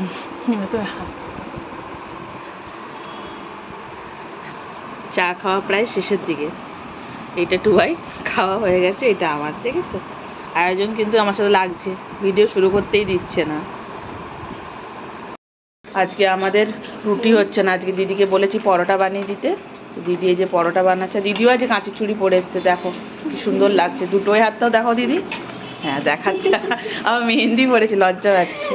চা খাওয়া প্রায় শেষের দিকে। এটা টুবাই খাওয়া হয়ে গেছে, এটা আমার, দেখেছ? আয়োজন কিন্তু আমার সাথে লাগছে ভিডিও শুরু করতেই দিচ্ছে না। আজকে আমাদের রুটি হচ্ছে না, আজকে দিদিকে বলেছি পরোটা বানিয়ে দিতে। দিদি এই যে পরোটা বানাচ্ছে, দিদিও আজকে কাঁচি চুড়ি পরে এসছে, দেখো, কি সুন্দর লাগছে। দুটোই হাতটাও দেখো দিদি। হ্যাঁ দেখাচ্ছে। আমার মেহেন্দি পরেছে, লজ্জা পাচ্ছে।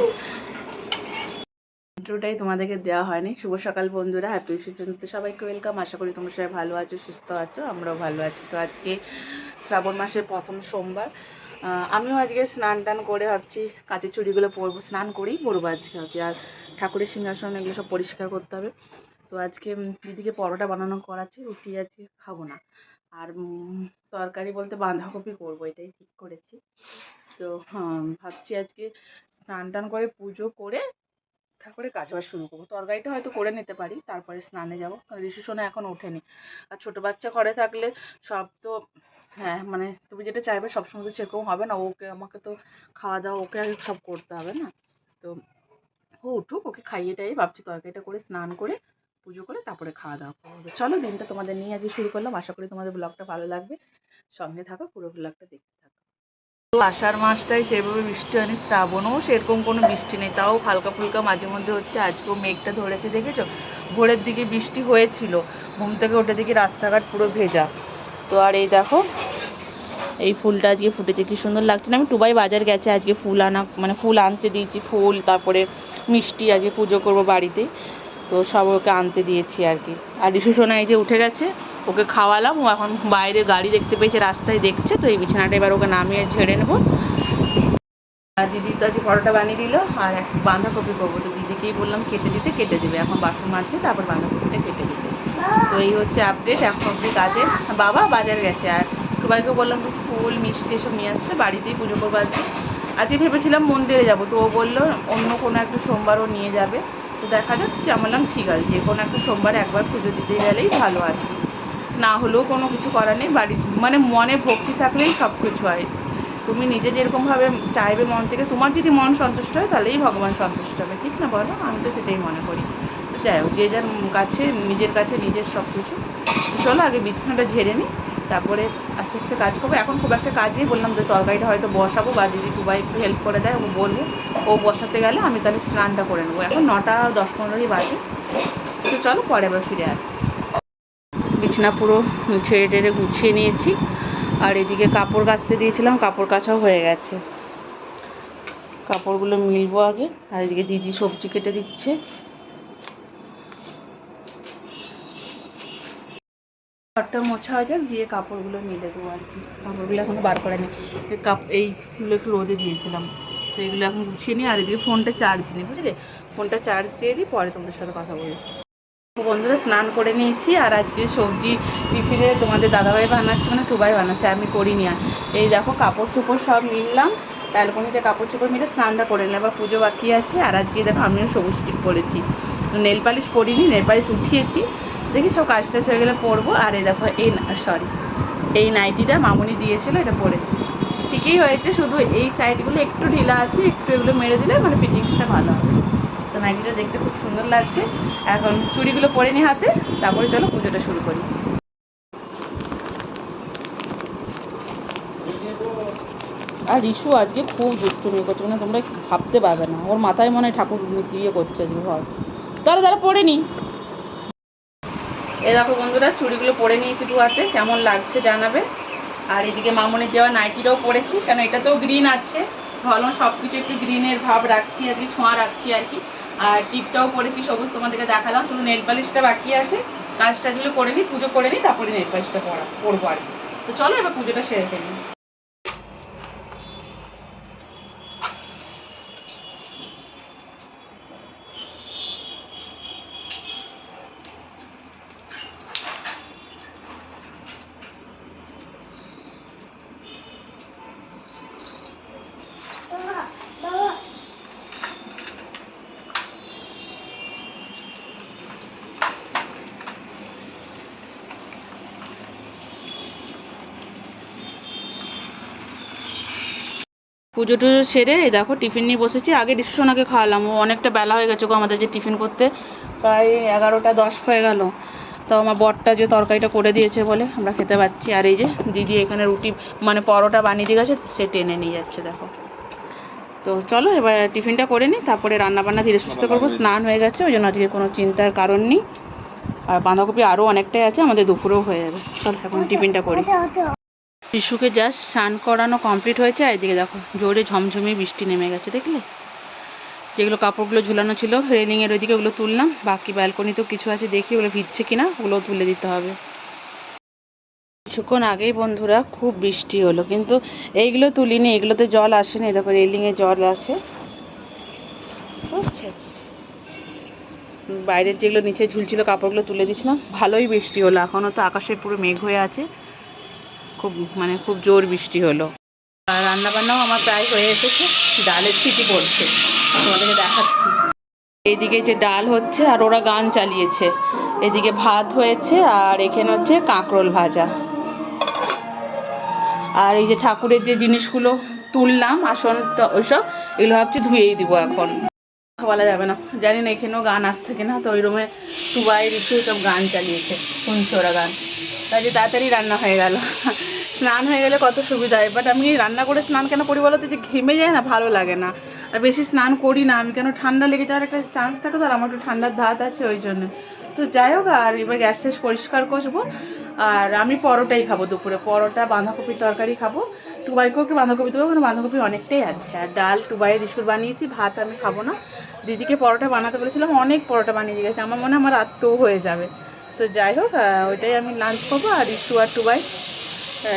ইন্ট্রোটাই তোমাদেরকে দেওয়া হয়নি। শুভ সকাল বন্ধুরা হ্যাপি সুচন্দ্রতে সবাইকে ওয়েলকাম আশা করি তোমরা সবাই ভালো আছো সুস্থ আছো আমরাও ভালো আছি। তো আজকে শ্রাবণ মাসের প্রথম সোমবার। আমিও আজকে স্নান টান করে ভাবছি কাঁচের চুড়িগুলো পরবো স্নান করেই পরবো আজকে ভাবছি। আর ঠাকুরের সিংহাসন এগুলো সব পরিষ্কার করতে হবে। তো আজকে দিদিকে পরোটা বানানো করাচ্ছি রুটি আজকে খাব না। আর তরকারি বলতে বাঁধাকপি করব এটাই ঠিক করেছি। তো হ্যাঁ, ভাবছি আজকে স্নান টান করে পুজো করে তারপরে কাজ বাজ শুরু করব। তরকারিটা হয়তো করে নিতে পারি, তারপরে স্নানে যাব। ঋষি সোনা এখন ওঠেনি। আর ছোটো বাচ্চা ঘরে থাকলে সব তো হ্যাঁ মানে তুমি যেটা চাইবে সবসময় তো সেরকম হবে না। ওকে, আমাকে তো খাওয়া দাওয়া, ওকে আগে সব করতে হবে না। তো ও উঠুক, ওকে খাইয়ে টাইয়ে ভাবছি তরকারিটা করে স্নান করে পুজো করে তারপরে খাওয়া দাওয়া করব। চলো, দিনটা তোমাদের নিয়ে আজকে শুরু করলাম। আশা করি তোমাদের ব্লগটা ভালো লাগবে। সঙ্গে থাকো, পুরো ব্লগটা দেখতে থাকো। আষাঢ় মাসটায় সেভাবে বৃষ্টি হয়নি, শ্রাবণও সেরকম কোনো বৃষ্টি নেই, তাও হালকা ফুলকা মাঝে মধ্যে হচ্ছে, আজকেও মেঘটা ধরেছে, দেখেছ? ভোরের দিকে বৃষ্টি হয়েছিল, ঘুম থেকে ওঠে দেখি রাস্তাঘাট পুরো ভেজা। তো আর এই দেখো, এই ফুলটা আজকে ফুটেছে, কি সুন্দর লাগছে না? আমি টুবাই বাজার গেছে, আজকে ফুল আনা মানে ফুল আনতে দিয়েছি, ফুল, তারপরে মিষ্টি আজকে পুজো করব বাড়িতে। তো সব ওকে আনতে দিয়েছি আর কি। আর রিশু সোনা এই যে উঠে গেছে, ওকে খাওয়ালাম, ও এখন বাইরে গাড়ি দেখতে পেয়েছে, রাস্তায় দেখছে, তো এই বিছানাটা এবার ওকে নামিয়ে ঝেড়ে নেব। আর দিদি তো আজকে পরোটা বানিয়ে দিল, আর এক বাঁধাকপি করব। তো দিদিকেই বললাম কেটে দিতে, কেটে দেবে। এখন বাসন মাজছে, তারপর বাঁধাকপিটা কেটে দিতে তো এই হচ্ছে আপডেট এখন অব্দি কাজে বাবা বাজার গেছে। আর একটু সবাইকে বললাম ফুল, মিষ্টি এসব নিয়ে আসতে, বাড়িতেই পুজো করব আজকে। আজকে ভেবেছিলাম মন্দিরে যাব, তো ও বলল অন্য কোনো একটা সোমবার ও নিয়ে যাবে। তো দেখা যাক যে আমি বললাম ঠিক আছে। যে কোনো একটা সোমবার একবার পুজো দিতে গেলেই ভালো আর কি। না হলেও কোনো কিছু করার নেই বাড়ি মানে মনে ভক্তি থাকলেই সব কিছু হয়। তুমি নিজে যেরকমভাবে চাইবে মন থেকে, তোমার যদি মন সন্তুষ্ট হয় তাহলেই ভগবান সন্তুষ্ট হবে, ঠিক না বলো? আমি তো সেটাই মনে করি। যাই হোক, যে যার কাছে, নিজের কাছে, নিজের সব কিছু চলো আগে বিছানাটা ঝেড়ে নিই তারপরে আস্তে আস্তে কাজ করব। এখন খুব একটা কাজ নেই বললাম যে তরকারিটা হয়তো বসাবো বা দিদি দুবাই একটু হেল্প করে দেয় ও বলব। ও বসাতে গেলে আমি তাহলে স্নানটা করে নেব। এখন নটা দশ পনেরোই বাজে। তো চলো পরে আবার ফিরে আসছি বিছানা পুরো ছেড়ে টেড়ে গুছিয়ে নিয়েছি। আর এদিকে কাপড় কাচতে দিয়েছিলাম, কাপড় কাচাও হয়ে গেছে। কাপড়গুলো মিলবো আগে। আর এদিকে দিদি সবজি কেটে দিচ্ছে। ঘরটা মোছা হয়ে যাক, দিয়ে কাপড়গুলো মিলে দেবো আর কি। কাপড়গুলো এখনও বার করে নি কাপ, এইগুলো একটু রোদে দিয়েছিলাম। তো এগুলো এখন গুছিয়ে নিই, আর এদিকে ফোনটা চার্জ নিই, বুঝলে? ফোনটা চার্জ দিয়ে দিই, পরে তোমাদের সাথে কথা বলেছি। বন্ধুরা, স্নান করে নিয়েছি, আর আজকে সবজি টিফিনে তোমাদের দাদাভাই বানাচ্ছে মানে টুবাই বানাচ্ছে, আমি করিনি আর। এই দেখো, কাপড় চোপড় সব মিললাম ব্যালকনিতে কাপড় চোপড় মিলে স্নানটা করে নিলাম এবার পুজো বাকি আছে। আর আজকে দেখো, আমিও সবুজ টিপ পরেছি। নেল পালিশ পরিনি, নেল পালিশ উঠিয়েছি। দেখি সব কাজ টাজ হয়ে গেলে পরবো। আর এই দেখো, এই সরি এই নাইটিটা মামুনি দিয়েছিল, এটা পরেছি। ঠিকই হয়েছে, শুধু এই সাইডগুলো একটু ঢিলা আছে, একটু এগুলো মেরে দিলে মানে ফিটিংসটা ভালো হবে। তো নাইটিটা দেখতে খুব সুন্দর লাগছে। এখন চুড়িগুলো পরে নি হাতে, তারপরে চলো পুজোটা শুরু করি। আর রিশু আজকে খুব দুষ্টুমি করছে মানে তোমরা ভাবতে পারবে না। ওর মাথায় মনে হয় ঠাকুর ইয়ে করছে আজকে ঘর। দাঁড়া দাঁড়া, পরে নি। এ দেখো বন্ধুরা, চুড়িগুলো পরে নিয়েছি দু হাতে, কেমন লাগছে জানাবে? আর এদিকে মামনের দেওয়া নাইটিটাও পরেছি, কেন এটাতেও গ্রিন আছে। ভালো সব কিছু একটু গ্রিনের ভাব রাখছি আর কি ছোঁয়া রাখছি আর কি। আর টিপটাও পরেছি, সবুজ তোমাদেরকে দেখালাম, শুধু নেটপালিশটা বাকি আছে। কাজ টাজগুলো করে নিই পুজো করে নিই তারপরে নেট পালিশটা পরা পরবো আর কি। তো চলো এবার পুজোটা সেরে ফেলি। পুজো টুজো সেরে এই দেখো টিফিন নিয়ে বসেছি। আগে রিসুসোনাকে খাওয়ালাম। ও অনেকটা বেলা হয়ে গেছে গো আমাদের যে টিফিন করতে। প্রায় এগারোটা দশ হয়ে গেল। তো আমার বরটা যে তরকারিটা করে দিয়েছে বলে আমরা খেতে পাচ্ছি। আর এই যে দিদি এখানে রুটি মানে পরোটা বানিয়ে দিয়ে গেছে সে টেনে নিয়ে যাচ্ছে দেখো। তো চলো এবার টিফিনটা করে নিই তারপরে রান্নাবান্না ধীরে সুস্থ করব। স্নান হয়ে গেছে ওই জন্য আজকে কোনো চিন্তার কারণ নেই। আর বাঁধাকপি আরও অনেকটাই আছে আমাদের দুপুরেও হয়ে যাবে। চলো এখন টিফিনটা করি। শিশুকে জাস্ট স্নান করানো কমপ্লিট হয়েছে, আর এদিকে দেখো, জোরে ঝমঝমে বৃষ্টি নেমে গেছে, দেখলে? যেগুলো কাপড়গুলো ঝুলানো ছিল রেলিংয়ের ওইদিকে ওগুলো তুললাম, বাকি ব্যালকনিতেও কিছু আছে, দেখি ওগুলো ভিজছে কিনা ওগুলো তুলে দিতে হবে। কিছুক্ষণ আগেই বন্ধুরা খুব বৃষ্টি হলো, কিন্তু এইগুলো তুলিনি, এগুলোতে জল আসেনি, দেখো রেলিংয়ে জল আসে। বুঝতে বাইরের যেগুলো নিচে ঝুলছিল কাপড়গুলো তুলে দিয়েছিলাম, ভালোই বৃষ্টি হলো, এখনও তো আকাশে পুরো মেঘ হয়ে আছে। খুব মানে খুব জোর বৃষ্টি হলো। আর রান্নাবান্নাও আমার প্রায় হয়ে এসেছে। ডালের সিটি পড়ছে। তোমাদেরকে দেখাচ্ছি। এইদিকে যে ডাল হচ্ছে, আর ওরা গান চালিয়েছে। এদিকে ভাত হয়েছে, আর এখানে হচ্ছে কাঁকরোল ভাজা। আর এই যে ঠাকুরের যে জিনিসগুলো তুললাম আসনটা ওইসব, এগুলো ভাবছি ধুয়েই দিব এখন। বলা যাবে না। জানি না এখানেও গান আসছে কিনা, তো ওই রুমে টুবাই রিসু সব গান চালিয়েছে। শুনছে ওরা গান। তাই যে তাড়াতাড়ি রান্না হয়ে গেল। স্নান হয়ে গেলে কত সুবিধা হয়। বাট আমি রান্না করে স্নান কেন করি বলো তো? যে ঘেমে যায় না, ভালো লাগে না। আর বেশি স্নান করি না, আমি কেন ঠান্ডা লেগে যাওয়ার একটা চান্স থাকে তো, আর আমার একটু ঠান্ডার ধাত আছে ওই জন্য। তো যাই হোক, আর এবার গ্যাস ট্যাস পরিষ্কার করব আর আমি পরোটাই খাব দুপুরে। পরোটা, বাঁধাকপির তরকারি খাব। টুবাইকেও একটু বাঁধাকপি দেবো, কারণ বাঁধাকপি অনেকটাই আছে। আর ডাল, টুবাইয়ের ইস্যুর বানিয়েছি, ভাত আমি খাব না। দিদিকে পরোটা বানাতে বলেছিলাম, অনেক পরোটা বানিয়ে গেছে। আমার মনে হয় আমার আত্মও হয়ে যাবে। তো যাই হোক ওইটাই আমি লাঞ্চ করব, আর ইস্যু আর টুবাই।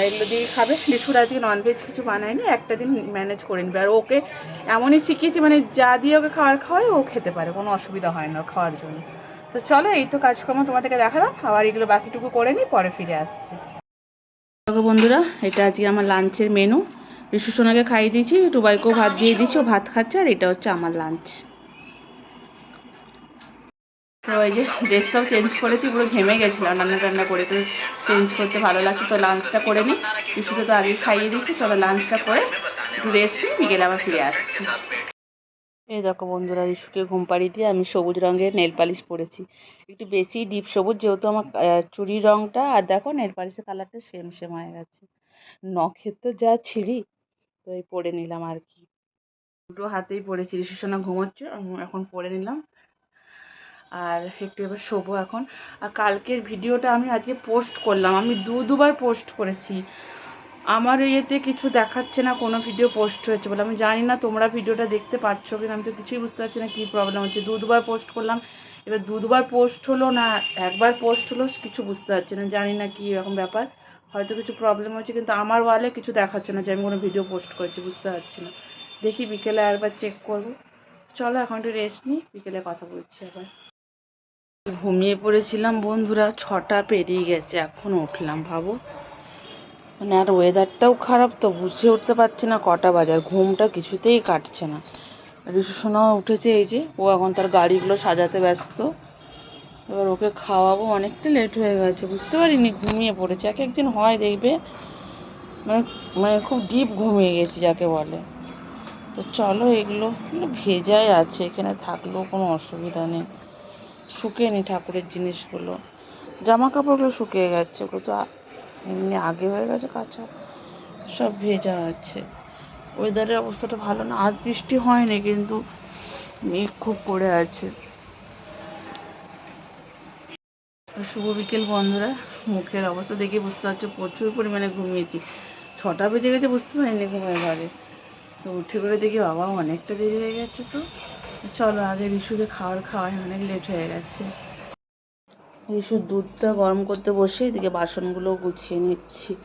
এগুলো দিয়ে খাবে। লিচুর আজকে ননভেজ কিছু বানায়নি, একটা দিন ম্যানেজ করে নিবে। আর ওকে এমনই শিখিয়েছি মানে যা দিয়ে ওকে খাবার খাওয়ায় ও খেতে পারে, কোনো অসুবিধা হয় না খাওয়ার জন্য। তো চলো, এই তো কাজকর্ম তোমাদেরকে দেখালাম, আবার এগুলো বাকিটুকু করে নিই, পরে ফিরে আসছি। বন্ধুরা, এটা আজকে আমার লাঞ্চের মেনু রিসু সোনাকে খাইয়ে দিয়েছি টুবাইকেও ভাত দিয়ে দিয়েছি, ও ভাত খাচ্ছে, আর এটা হচ্ছে আমার লাঞ্চ তো এই যে ড্রেসটাও চেঞ্জ করেছি, পুরো ঘেমে গেছিলাম, রান্না টান্না করে তো চেঞ্জ করতে ভালো লাগছে, তো লাঞ্চটা করে নিই রিসুকে তো আগেই খাইয়ে দিয়েছি, চলো লাঞ্চটা করে একটু রেস্ট নিই বিকেলে আবার ফিরে আসছি। এই দেখো বন্ধুরা রিসুকে ঘুম পাড়িয়ে দিয়ে আমি সবুজ রঙের নেল পালিশ পরেছি। একটু বেশি ডিপ সবুজ, যেহেতু আমার চুরির রঙটা আর দেখো নেল পালিশের কালারটা সেম সেম হয়ে গেছে। নখের তো যা ছিঁড়ি, তো এই পরে নিলাম আর কি। দুটো হাতেই পরেছি রিসু সোনা ঘুমোচ্ছে এখন পরে নিলাম। আর একটু এবার শোবো এখন। আর কালকের ভিডিওটা আমি আজকে পোস্ট করলাম। আমি দু, দুবার পোস্ট করেছি। আমার ইয়েতে কিছু দেখাচ্ছে না, কোনো ভিডিও পোস্ট হয়েছে বলে। আমি জানি না তোমরা ভিডিওটা দেখতে পাচ্ছ কিনা, আমি তো কিছুই বুঝতে পারছি না কী প্রবলেম হচ্ছে। দু, দুবার পোস্ট করলাম। এবার দু, দুবার পোস্ট হলো না, একবার পোস্ট হলো কিছু বুঝতে পারছি না। জানি না কী এরকম ব্যাপার। হয়তো কিছু প্রবলেম হচ্ছে, কিন্তু আমার ওয়ালে কিছু দেখাচ্ছে না যে আমি কোনো ভিডিও পোস্ট করেছি, বুঝতে পারছি না। দেখি বিকেলে আরেকবার চেক করব। চলো এখন একটু রেস্ট নিই, বিকেলে কথা বলছি আবার। ঘুমিয়ে পড়েছিলাম বন্ধুরা, ছটা পেরিয়ে গেছে, এখন উঠলাম ভাবো। মানে আর ওয়েদারটাও খারাপ তো, বুঝে উঠতে পারছি না কটা বাজার ঘুমটা কিছুতেই কাটছে না। রিসু সোনাও উঠেছে, এই যে, ও এখন তার গাড়িগুলো সাজাতে ব্যস্ত। এবার ওকে খাওয়াবো, অনেকটা লেট হয়ে গেছে, বুঝতে পারিনি ঘুমিয়ে পড়েছে। এক একদিন হয় দেখবে মানে মানে খুব ডিপ ঘুমিয়ে গেছি যাকে বলে। তো চলো এগুলো ভেজাই আছে, এখানে থাকলেও কোনো অসুবিধা নেই। শুকিয়ে নি ঠাকুরের জিনিসগুলো। জামা কাপড়গুলো শুকিয়ে গেছে, ওগুলো তো এমনি আগে হয়ে গেছে কাঁচা। সব ভেজা আছে। ওয়েদারের অবস্থাটা ভালো না আজ বৃষ্টি হয়নি কিন্তু মেঘ খুব পড়ে আছে। শুভ বিকেল বন্ধুরা, মুখের অবস্থা দেখে বুঝতে পারছ, প্রচুর পরিমাণে ঘুমিয়েছি। ছটা বেজে গেছে, বুঝতে পারিনি ঘুমের ঘরে তো উঠে করে দেখি বাবা অনেকটা দেরি হয়ে গেছে তো। চলো, আগে রিসুকে খাবার খাওয়াই, অনেক লেট হয়ে গেছে। রিসুর দুধটা গরম করতে বসে, এদিকে বাসনগুলো গুছিয়ে নিচ্ছি।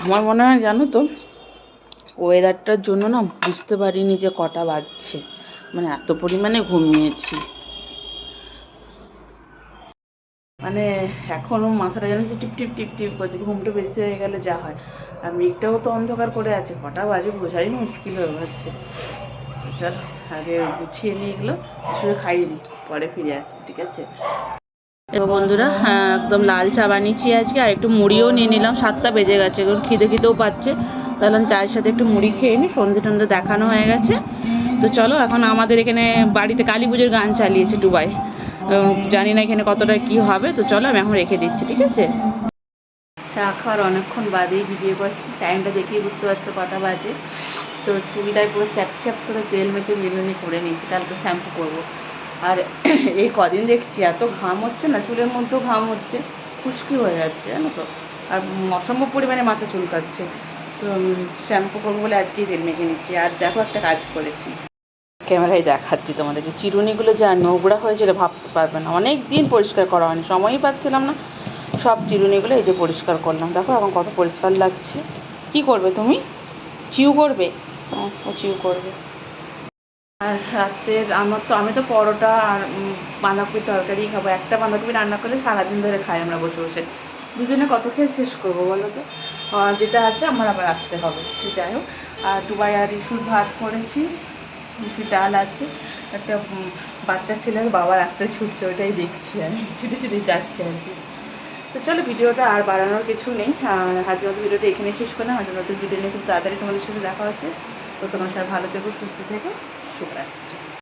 আমার মনে হয় জানো তো ওয়েদারটার জন্য না বুঝতে পারিনি যে কটা বাজছে। মানে এত পরিমাণে ঘুমিয়েছি। মানে এখনও মাথাটা যেন টিপ টিপ টিপ টিপ করছে, ঘুমটা বেশি হয়ে গেলে যা হয়। আর মেঘটাও তো অন্ধকার করে আছে, কটা বাজে বোঝাই মুশকিল হয়ে যাচ্ছে। চল আগে গুছিয়ে নিয়ে এগুলো শুধু খাইয়ে দিই পরে ফিরে আসছি ঠিক আছে? এবার বন্ধুরা হ্যাঁ, একদম লাল চা বানিয়েছি আজকে আর একটু মুড়িও নিয়ে নিলাম সাতটা বেজে গেছে এখন খিদে খিদেও পাচ্ছে। তাহলে চায়ের সাথে একটু মুড়ি খেয়ে নিই সন্ধে টন্ধে দেখানো হয়ে গেছে। তো চলো এখন আমাদের এখানে বাড়িতে কালী পুজোর গান চালিয়েছে ডুবাই। জানি না এখানে কতটা কি হবে তো চলো আমি এখন রেখে দিচ্ছি ঠিক আছে? চা খাওয়ার অনেকক্ষণ বাদেই ভিডিও করছি টাইমটা দেখেই বুঝতে পারছ কটা বাজে। তো চুলটায় পুরো চ্যাপ চ্যাপ করে তেল মেখে মিলুনি করে নিয়েছি কালকে শ্যাম্পু করব। আর এই কদিন দেখছি, এত ঘাম হচ্ছে না, চুলের মধ্যেও ঘাম হচ্ছে, খুশকি হয়ে যাচ্ছে, জানো তো? আর অসম্ভব পরিমাণে মাথা চুলকাচ্ছে। তো শ্যাম্পু করব বলে আজকেই তেল মেখে নিচ্ছি। আর দেখো একটা কাজ করেছি। ক্যামেরায় দেখাচ্ছি তোমাদেরকে। চিরুনিগুলো যা নোংরা হয়েছিল, ভাবতে পারবে না। অনেক দিন পরিষ্কার করা হয়নি, সময়ই পাচ্ছিলাম না। সব চিরুনিগুলো এই যে পরিষ্কার করলাম। দেখো এখন কত পরিষ্কার লাগছে। কি করবে তুমি? চিউ করবে? হ্যাঁ, করবে। আর রাতের আমার তো আমি তো পরোটা আর বাঁধাকপির তরকারি খাব। একটা বাঁধাকপি রান্না করলে সারাদিন ধরে খাই আমরা বসে বসে। দুজনে কত খেয়ে শেষ করব বলো তো? যেটা আছে আমার আবার রাখতে হবে। তো যাই হোক আর দুবাই আর ইস্যুর ভাত করেছি। ইস্যুর ডাল আছে। একটা বাচ্চা ছেলের বাবার রাস্তায় ছুটছে ওটাই দেখছি আমি। ছুটে ছুটে যাচ্ছে আর কি। তো চলো ভিডিওটা আর বাড়ানোর কিছু নেই। আজকে ভিডিওটা এখানে শেষ করলাম। আজকে নতুন ভিডিও নিয়ে খুব তাড়াতাড়ি তোমাদের সাথে দেখা হচ্ছে। তো তোমার সবাই ভালো থেকো সুস্থ থেকো শুভরাত্রি।